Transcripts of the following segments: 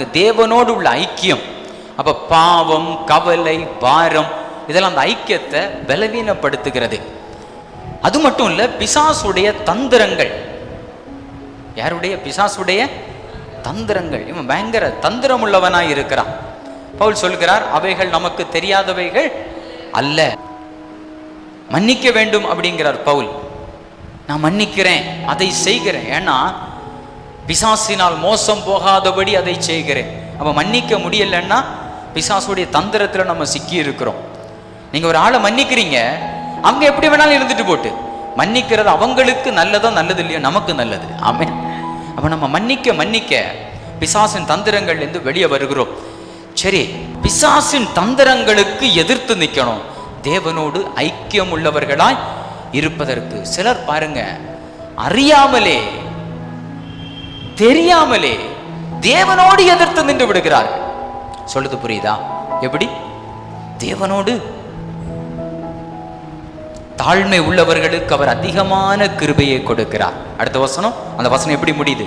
பாருங்க தேவனோடு உள்ள ஐக்கியம். அப்ப பாவம் கவலை பாரம் இதெல்லாம் அந்த ஐக்கியத்தை பலவீனப்படுத்துகிறது. அது மட்டும் இல்ல பிசாசுடைய தந்திரங்கள். யாருடைய? பிசாசுடைய தந்திரங்கள். இவன் பயங்கர தந்திரம் உள்ளவனாய் இருக்கிறான். பவுல் சொல்கிறார் அவைகள் நமக்கு தெரியாதவைகள் அல்ல. மன்னிக்க வேண்டும் அப்படிங்கிறார் பவுல். நான் மன்னிக்கிறேன் அதை செய்கிறேன். ஏன்னா பிசாசினால் மோசம் போகாதபடி அதை செய்கிறேன். அப்போ மன்னிக்க முடியலன்னா பிசாசுடைய தந்திரத்தில் நம்ம சிக்கி இருக்கிறோம் நீங்கள் ஒரு ஆளை மன்னிக்கிறீங்க அவங்க எப்படி வேணாலும் இருந்துட்டு போட்டு. மன்னிக்கிறது அவங்களுக்கு நல்லதோ நல்லது இல்லையோ நமக்கு நல்லது. ஆமே அப்போ நம்ம மன்னிக்க மன்னிக்க பிசாசின் தந்திரங்கள்லேருந்து வெளியே வருகிறோம். சரி பிசாசின் தந்திரங்களுக்கு எதிர்த்து நிற்கணும் தேவனோடு ஐக்கியம் உள்ளவர்களாய் இருப்பதற்கு. சிலர் பாருங்க அறியாமலே தெரியாமலே தேவனோடு எதிர்த்து நின்று விடுகிறார்கள். சொல்லுது புரியுதா? எப்படி? தேவனோடு. தாழ்மை உள்ளவர்களுக்கு அவர் அதிகமான கிருபையை கொடுக்கிறார். அடுத்த வசனம் அந்த வசனம் எப்படி முடியுது?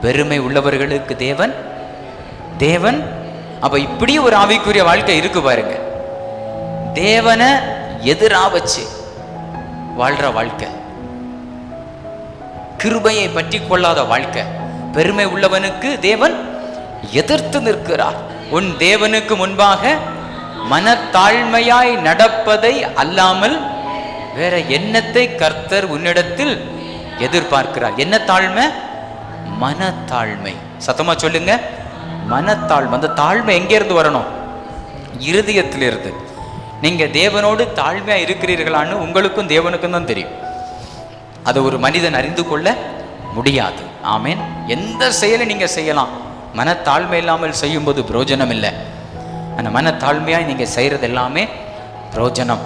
பெருமை உள்ளவர்களுக்கு தேவன் தேவன் அப்ப இப்படி ஒரு ஆவிக்குரிய வாழ்க்கை இருக்கு பாருங்க. தேவனை எதிரா வச்சு வாழ்ற வாழ்க்கை. கிருபையை பற்றி கொள்ளாத வாழ்க்கை. பெருமை உள்ளவனுக்கு தேவன் எதிர்த்து நிற்கிறார். உன் தேவனுக்கு முன்பாக மனத்தாழ்மையாய் நடப்பதை அல்லாமல் வேற எண்ணத்தை கர்த்தர் உன்னிடத்தில் எதிர்பார்க்கிறார்? என்ன தாழ்மை? மனத்தாழ்மை. சத்தமா சொல்லுங்க. மனத்தாழ்மை. அந்த தாழ்மை எங்கேருந்து வரணும்? இருதயத்திலிருந்து. நீங்க தேவனோடு தாழ்மையா இருக்கிறீர்களான்னு உங்களுக்கும் தேவனுக்கும் தான் தெரியும். அதை ஒரு மனிதன் அறிந்து கொள்ள முடியாது. ஆமேன். எந்த செயலை நீங்கள் செய்யலாம்? மனத்தாழ்மை இல்லாமல் செய்யும்போது பிரயோஜனம் இல்லை. அந்த மனத்தாழ்மையாக நீங்கள் செய்கிறது எல்லாமே பிரயோஜனம்.